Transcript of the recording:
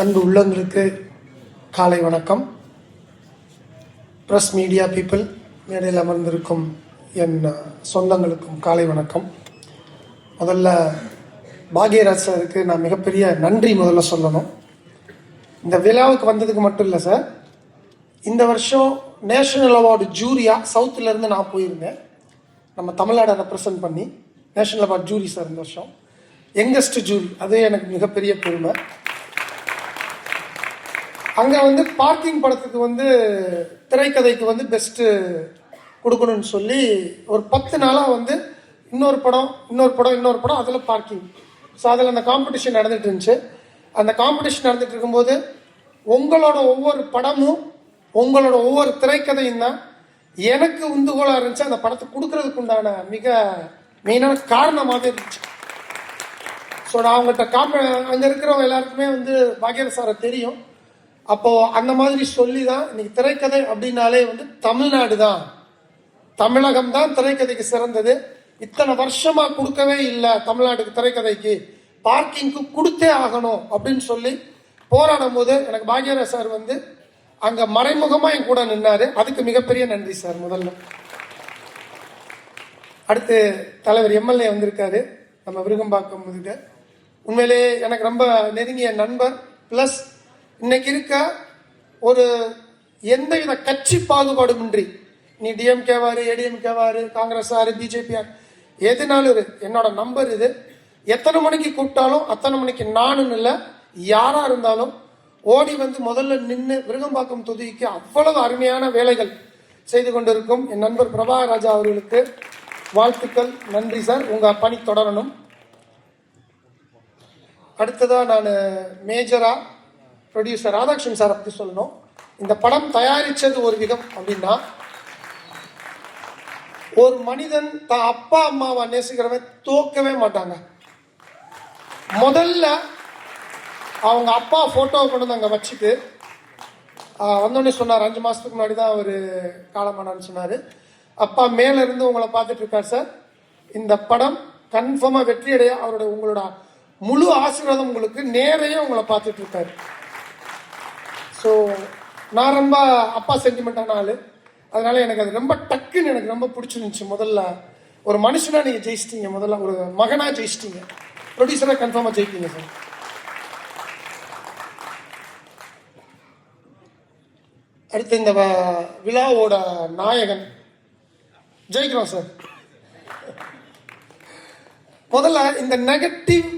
அன்பு உள்ளங்களுக்கு காலை வணக்கம். ப்ரெஸ் மீடியா பீப்புள் மேடையில் அமர்ந்திருக்கும் என் சொந்தங்களுக்கும் காலை வணக்கம். முதல்ல பாக்யராஜ் சாருக்கு நான் மிகப்பெரிய நன்றி முதல்ல சொல்லணும். இந்த விழாவுக்கு வந்ததுக்கு மட்டும் இல்லை சார் இந்த வருஷம் நேஷனல் அவார்டு ஜூரியா சவுத்துலேருந்து நான் போயிருந்தேன். நம்ம தமிழ்நாடை ரெப்ரசன்ட் பண்ணி நேஷனல் அவார்டு ஜூரி சார் இந்த வருஷம். யங்கஸ்ட் ஜூரி அது எனக்கு மிகப்பெரிய பெருமை. அங்கே வந்து பார்க்கிங் படத்துக்கு வந்து திரைக்கதைக்கு வந்து பெஸ்ட்டு கொடுக்கணும்னு சொல்லி ஒரு பத்து நாளாக வந்து இன்னொரு படம் இன்னொரு படம் இன்னொரு படம் அதில் பார்க்கிங் ஸோ அதில் அந்த காம்படிஷன் நடந்துட்டு இருந்துச்சு. அந்த காம்படிஷன் நடந்துட்டு இருக்கும்போது உங்களோட ஒவ்வொரு படமும் உங்களோட ஒவ்வொரு திரைக்கதையும் தான் எனக்கு உந்துகோலாக இருந்துச்சு. அந்த படத்தை கொடுக்கறதுக்கு உண்டான மிக மெயினான காரணமாகவே இருந்துச்சு. ஸோ நான் அவங்ககிட்ட காம அங்கே இருக்கிறவங்க எல்லாருக்குமே வந்து பாக்யர சாரை தெரியும். அப்போ அந்த மாதிரி சொல்லி தான் இன்னைக்கு திரைக்கதை அப்படின்னாலே வந்து தமிழ்நாடு தான் தமிழகம் தான் திரைக்கதைக்கு சிறந்தது. இத்தனை வருஷமா கொடுக்கவே இல்லை தமிழ்நாட்டுக்கு திரைக்கதைக்கு. பார்க்கிங்க்கு கொடுத்தே ஆகணும் அப்படின்னு சொல்லி போராடும் போது எனக்கு பாக்யராஜ் சார் வந்து அங்க மறைமுகமா என் கூட நின்னாரு. அதுக்கு மிகப்பெரிய நன்றி சார் முதல்ல. அடுத்து தலைவர் எம்எல்ஏ வந்திருக்காரு. நம்ம விருகம்பாக்கம் இதுக்கு உண்மையிலே எனக்கு ரொம்ப நெருங்கிய நண்பர் ப்ளஸ் இன்னைக்கு இருக்க ஒரு எந்தவித கட்சி பாகுபாடுமின்றி நீ டிஎம்கேவாரு ஏடிஎம்கேவாரு காங்கிரஸ் ஆறு பிஜேபிஆர் எதுனாலும் இரு. என்னோட நம்பர் இது. எத்தனை மணிக்கு கூப்பிட்டாலும் அத்தனை மணிக்கு நானும் இல்லை. யாராக இருந்தாலும் ஓடி வந்து முதல்ல நின்று விருகம்பாக்கம் தொகுதிக்கு அவ்வளவு அருமையான வேலைகள் செய்து கொண்டிருக்கும் என் நண்பர் பிரபாகராஜா அவர்களுக்கு வாழ்த்துக்கள். நன்றி சார். உங்கள் பணி தொடரணும். அடுத்ததாக நான் மேஜராக ப்ரொடியூசர் ராதாகிருஷ்ணன் சார் பற்றி சொல்லணும். இந்த படம் தயாரித்தது ஒரு விதம் அப்படின்னா ஒரு மனிதன் தான் அப்பா அம்மாவை நேசிக்கிறவன் தோக்கவே மாட்டாங்க. முதல்ல அவங்க அப்பா ஃபோட்டோவை கொண்டு வந்து அங்கே வச்சுட்டு வந்தோடனே சொன்னார் அஞ்சு மாதத்துக்கு முன்னாடி தான் அவர் காலமானான்னு சொன்னார். அப்பா மேலேருந்து உங்களை பார்த்துட்டு இருக்கார் சார். இந்த படம் கன்ஃபார்மாக வெற்றியடைய அவரோட உங்களோட முழு ஆசீர்வாதம் உங்களுக்கு நேரையே உங்களை பார்த்துட்டு இருக்காரு. நான் ரொம்ப அப்பா சென்டிமெண்டான ஆள். அதனால எனக்கு அது ரொம்ப டக்குன்னு எனக்கு ரொம்ப பிடிச்சிருந்துச்சு முதல்ல. ஒரு மனுஷனா நீங்க ஜெயிச்சிட்டீங்க முதல்ல ஒரு மகனா ஜெயிச்சிட்டீங்க. ப்ரொடியூசரா கன்ஃபார்மா ஜெயிப்பீங்க சார் அடுத்து இந்த விழாவோட நாயகன். ஜெயிக்கிறோம் சார் முதல்ல இந்த நெகட்டிவ்